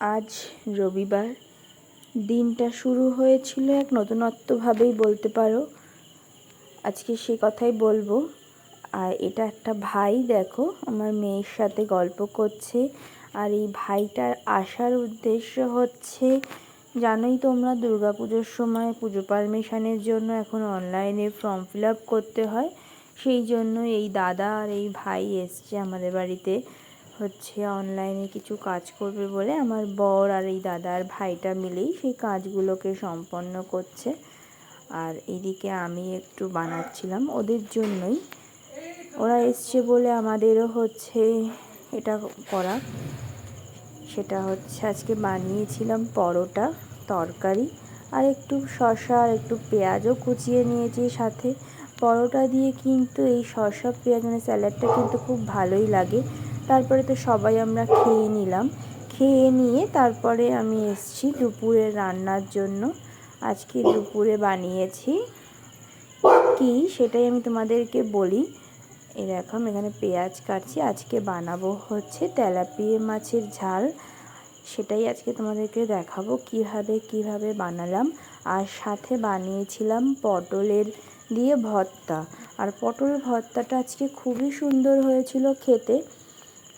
আজ রবিবার। দিনটা শুরু হয়েছিল এক নতুনত্বভাবেই বলতে পারো। আজকে সে কথাই বলব। আর এটা একটা ভাই, দেখো, আমার মেয়ের সাথে গল্প করছে। আর এই ভাইটার আসার উদ্দেশ্য হচ্ছে, জানোই তোমরা পুজোর সময় পুজো পারমিশনের জন্য এখন অনলাইনে ফর্ম ফিল করতে হয়। সেই জন্য এই দাদা আর এই ভাই এসছে আমাদের বাড়িতে। হচ্ছে অনলাইনে কিছু কাজ করবে বলে আমার বর আর এই দাদার ভাইটা মিলেই সেই কাজগুলোকে সম্পন্ন করছে। আর এদিকে আমি একটু বানাচ্ছিলাম ওদের জন্যই। ওরা এসছে বলে আমাদেরও হচ্ছে এটা করা। সেটা হচ্ছে আজকে বানিয়েছিলাম পরোটা, তরকারি আর একটু শসা আর একটু পেঁয়াজও কুচিয়ে নিয়েছি সাথে। পরোটা দিয়ে কিন্তু এই শসা, পেঁয়াজ মানে স্যালাডটা কিন্তু খুব ভালোই লাগে। তারপরে তো সবাই আমরা খেয়ে নিলাম। খেয়ে নিয়ে তারপরে আমি এসছি দুপুরে রান্নার জন্য। আজকে দুপুরে বানিয়েছি কি সেটাই আমি তোমাদেরকে বলি। এরকম এখানে পেঁয়াজ কাটছি। আজকে বানাবো হচ্ছে তেলাপিয়া মাছের ঝাল। সেটাই আজকে তোমাদেরকে দেখাবো কীভাবে কীভাবে বানালাম। আর সাথে বানিয়েছিলাম পটলের দিয়ে ভর্তা। আর পটল ভর্তাটা আজকে খুবই সুন্দর হয়েছিল খেতে।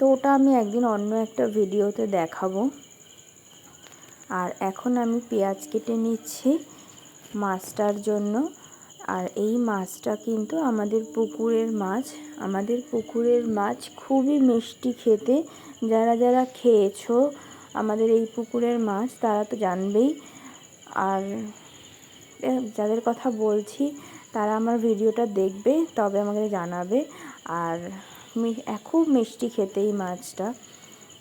তো ওটা আমি একদিন অন্য একটা ভিডিওতে দেখাবো। আর এখন আমি পেঁয়াজ কেটে নিচ্ছি মাছটার জন্য। আর এই মাছটা কিন্তু আমাদের পুকুরের মাছ। আমাদের পুকুরের মাছ খুবই মিষ্টি খেতে। যারা যারা খেয়েছো আমাদের এই পুকুরের মাছ, তারা তো জানবেই। আর যাদের কথা বলছি, তারা আমার ভিডিওটা দেখবে, তবে আমাকে জানাবে। আর খুব মিষ্টি খেতে এই মাছটা।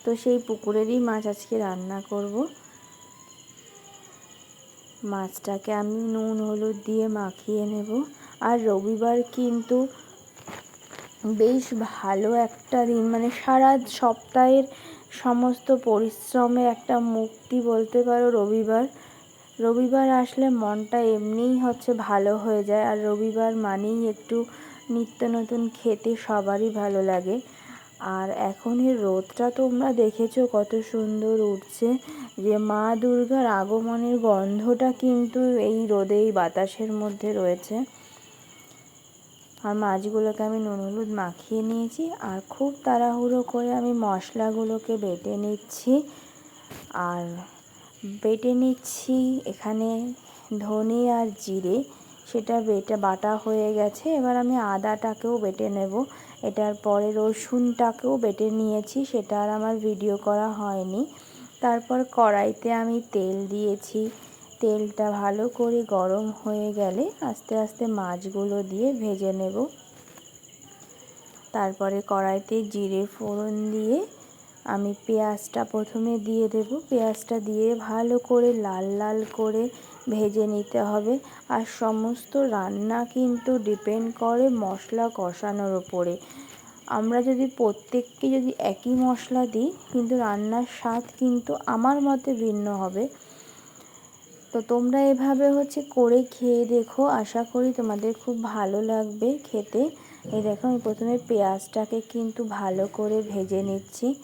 তো সেই পুকুরেরই মাছ আজকে রান্না করব। মাছটাকে আমি নুন, হলুদ দিয়ে মাখিয়ে নেব। আর রবিবার কিন্তু বেশ ভালো একটা দিন মানে সারা সপ্তাহের সমস্ত পরিশ্রমের একটা মুক্তি বলতে পারো রবিবার। রবিবার আসলে মনটা এমনিই হচ্ছে ভালো হয়ে যায়। আর রবিবার মানেই একটু নিত্য নতুন খেতে সবারই ভালো লাগে। আর এখন এই রোদটা তোমরা দেখেছ কত সুন্দর উঠছে যে মা দুর্গার আগমনের গন্ধটা কিন্তু এই রোদে এই বাতাসের মধ্যে রয়েছে। আর মাছগুলোকে আমি নুন হলুদ মাখিয়ে নিয়েছি আর খুব তাড়াহুড়ো করে আমি মশলাগুলোকে বেটে নিচ্ছি। আর বেটে নিচ্ছি এখানে ধনে আর জিরে। সেটা বেটে বাটা হয়ে গেছে। এবার আমি আদাটাকেও বেটে নেব। এটার পরে রসুনটাকেও বেটে নিয়েছি, সেটা আর আমার ভিডিও করা হয়নি। তারপর কড়াইতে আমি তেল দিয়েছি। তেলটা ভালো করে গরম হয়ে গেলে আস্তে আস্তে মাছগুলো দিয়ে ভেজে নেব। তারপরে কড়াইতে জিরে ফোড়ন দিয়ে আমি পেঁয়াজটা প্রথমে দিয়ে দেব। পেঁয়াজটা দিয়ে ভালো করে লাল লাল করে ভেজে নিতে হবে। আর সমস্ত রান্না কিন্তু ডিপেন্ড করে মশলা কষানোর ওপরে। আমরা যদি প্রত্যেককে যদি একই মশলা দিই, কিন্তু রান্নার স্বাদ কিন্তু আমার মতে ভিন্ন হবে। তো তোমরা এভাবে হচ্ছে করে খেয়ে দেখো। আশা করি তোমাদের খুব ভালো লাগবে খেতে। এই দেখো, আমি প্রথমে পেঁয়াজটাকে কিন্তু ভালো করে ভেজে নিচ্ছি।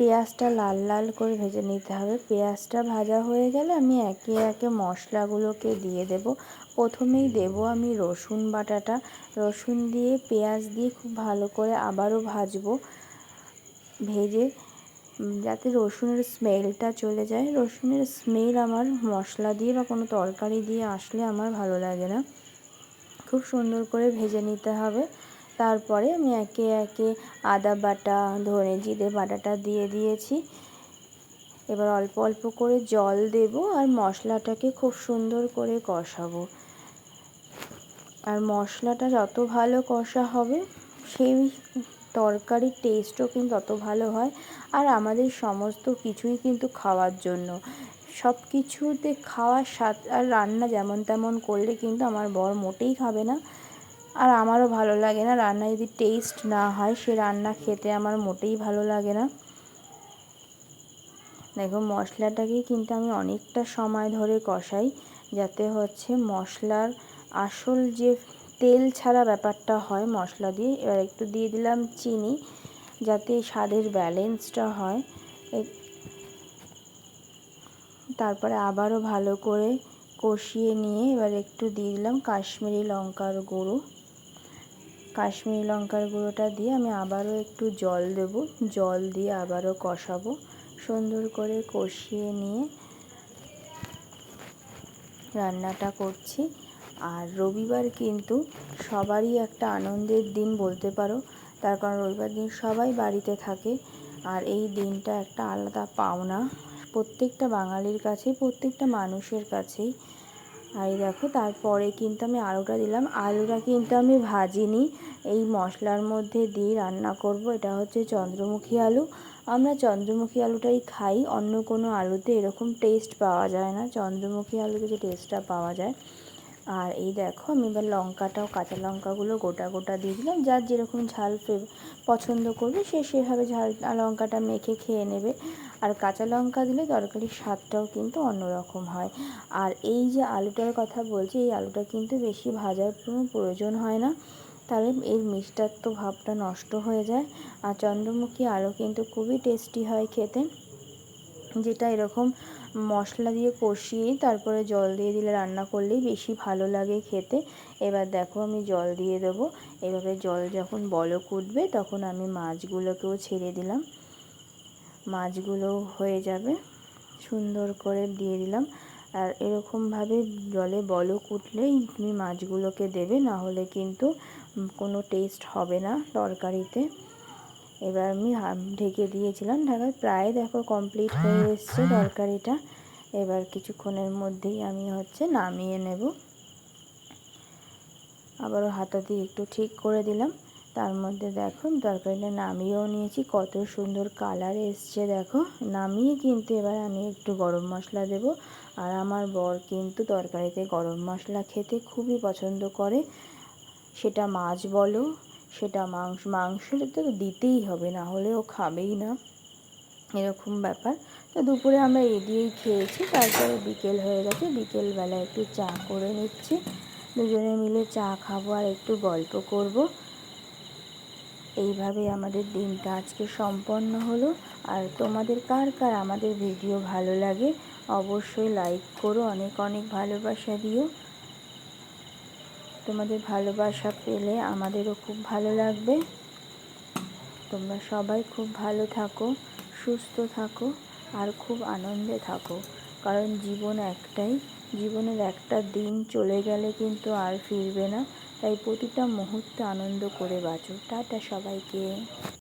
পেঁয়াজটা লাল লাল করে ভেজে নিতে হবে। পেঁয়াজটা ভাজা হয়ে গেলে আমি একে একে মশলাগুলোকে দিয়ে দেব। প্রথমেই দেব আমি রসুন বাটাটা। রসুন দিয়ে পেঁয়াজ দিয়ে খুব ভালো করে আবারও ভাজবো। ভেজে যাতে রসুনের স্মেলটা চলে যায়। রসুনের স্মেল আমার মশলা দিয়ে বা কোনো তরকারি দিয়ে আসলে আমার ভালো লাগে না। খুব সুন্দর করে ভেজে নিতে হবে। তারপরে আমি একে একে আদা বাটা, ধনে জিরে বাটাটা দিয়ে দিয়েছি। এবার অল্প অল্প করে জল দেব আর মশলাটাকে খুব সুন্দর করে কষাবো। আর মশলাটা যত ভালো কষা হবে, সেই তরকারির টেস্টও কিন্তু তত ভালো হয়। আর আমাদের সমস্ত কিছুই কিন্তু খাওয়ার জন্য। সব কিছুতে খাওয়ার স্বাদ আর রান্না যেমন তেমন করলে কিন্তু আমার বর মোটেই খাবে না। আর আমারও ভালো লাগে না। রান্না যদি টেস্ট না হয়, সে রান্না খেতে আমার মোটেই ভালো লাগে না। দেখো, মশলাটাকে কিন্তু আমি অনেকটা সময় ধরে কষাই, যাতে হচ্ছে মশলার আসল যে তেল ছাড়া ব্যাপারটা হয় মশলা দিয়ে, এবার একটু দিয়ে দিলাম চিনি, যাতে স্বাদের ব্যালেন্সটা হয়। তারপরে আবারও ভালো করে কষিয়ে নিয়ে এবার একটু দিয়ে দিলাম কাশ্মীরি লঙ্কার গুঁড়ো। কাশ্মীরি লঙ্কার গুঁড়োটা দিয়ে আমি আবারও একটু জল দেব। জল দিয়ে আবারও কষাবো। সুন্দর করে কষিয়ে নিয়ে রান্নাটা করছি। আর রবিবার কিন্তু সবারই একটা আনন্দের দিন বলতে পারো। তার কারণ রবিবার দিন সবাই বাড়িতে থাকে। আর এই দিনটা একটা আলাদা পাওনা। প্রত্যেকটা বাঙালির কাছেই, প্রত্যেকটা মানুষের কাছেই আর এই দেখো, তারপরে কিন্তু আমি আলুটা দিলাম। আলুটা কিন্তু আমি ভাজিনি। এই মশলার মধ্যে দিয়ে রান্না করব। এটা হচ্ছে চন্দ্রমুখী আলু। আমরা চন্দ্রমুখী আলুটাই খাই। অন্য কোনো আলুতে এরকম টেস্ট পাওয়া যায় না। চন্দ্রমুখী আলুতে যে টেস্টটা পাওয়া যায়। আর এই দেখো, আমি এবার লঙ্কাটাও, কাঁচা লঙ্কাগুলো গোটা গোটা দিয়ে দিলাম। যার যেরকম ঝাল পছন্দ করবে, সে সেভাবে ঝাল, লঙ্কাটা মেখে খেয়ে নেবে। আর কাঁচা লঙ্কা দিলে তরকারির স্বাদটাও কিন্তু অন্যরকম হয়। আর এই যে আলুটার কথা বলছি, এই আলুটা কিন্তু বেশি ভাজার কোনো প্রয়োজন হয় না। তাহলে এর মিষ্টাত্ব ভাবটা নষ্ট হয়ে যায়। আর চন্দ্রমুখী আলু কিন্তু খুবই টেস্টি হয় খেতে। যেটা এরকম মশলা দিয়ে কষিয়ে, তারপরে জল দিয়ে দিলে রান্না করলেই বেশি ভালো লাগে খেতে। এবার দেখো আমি জল দিয়ে দেবো। এভাবে জল যখন বলক উঠবে, তখন আমি মাছগুলোকেও ছেড়ে দিলাম। মাছগুলো হয়ে যাবে, সুন্দর করে দিয়ে দিলাম। আর এরকমভাবে জলে বলক উঠলেই তুমি মাছগুলোকে দেবে না হলে কিন্তু কোনো টেস্ট হবে না তরকারিতে। এবার আমি ঢেকে দিয়েছিলাম ঢাকা প্রায় দেখো কমপ্লিট হয়ে এসছে তরকারিটা। এবার কিছুক্ষণের মধ্যেই আমি হচ্ছে নামিয়ে নেব। আবারও হাতা দিয়ে একটু ঠিক করে দিলাম। তার মধ্যে দেখো তরকারিটা নামিয়েও নিয়েছি। কত সুন্দর কালার এসছে দেখো। নামিয়ে কিন্তু এবার আমি একটু গরম মশলা দেব। আর আমার বর কিন্তু তরকারিতে গরম মশলা খেতে খুবই পছন্দ করে। সেটা মাছ বলো সেটা মাংস, মাংসটা তো দিতেই হবে, না হলে ও খাবেই না। এরকম ব্যাপার। তো দুপুরে আমরা এ দিয়েই খেয়েছি, তারপরে বিকেল হয়ে গেছে, বিকেলবেলা একটু চা করে নিচ্ছি। দুজনে মিলে চা খাব আর একটু গল্প করব। এইভাবে আমাদের দিনটা আজকে সম্পন্ন হলো। আর তোমাদের কার কার আমাদের ভিডিও ভালো লাগে, অবশ্যই লাইক করো, অনেক অনেক ভালোবাসা দিও। তোমাদের ভালোবাসা পেলে আমাদেরও খুব ভালো লাগবে। তোমরা সবাই খুব ভালো থাকো, সুস্থ থাকো আর খুব আনন্দে থাকো। কারণ জীবন একটাই, জীবনের একটা দিন চলে গেলে কিন্তু আর ফিরবে না। তাই প্রতিটা মুহূর্তে আনন্দ করে বাঁচো। টাটা সবাইকে।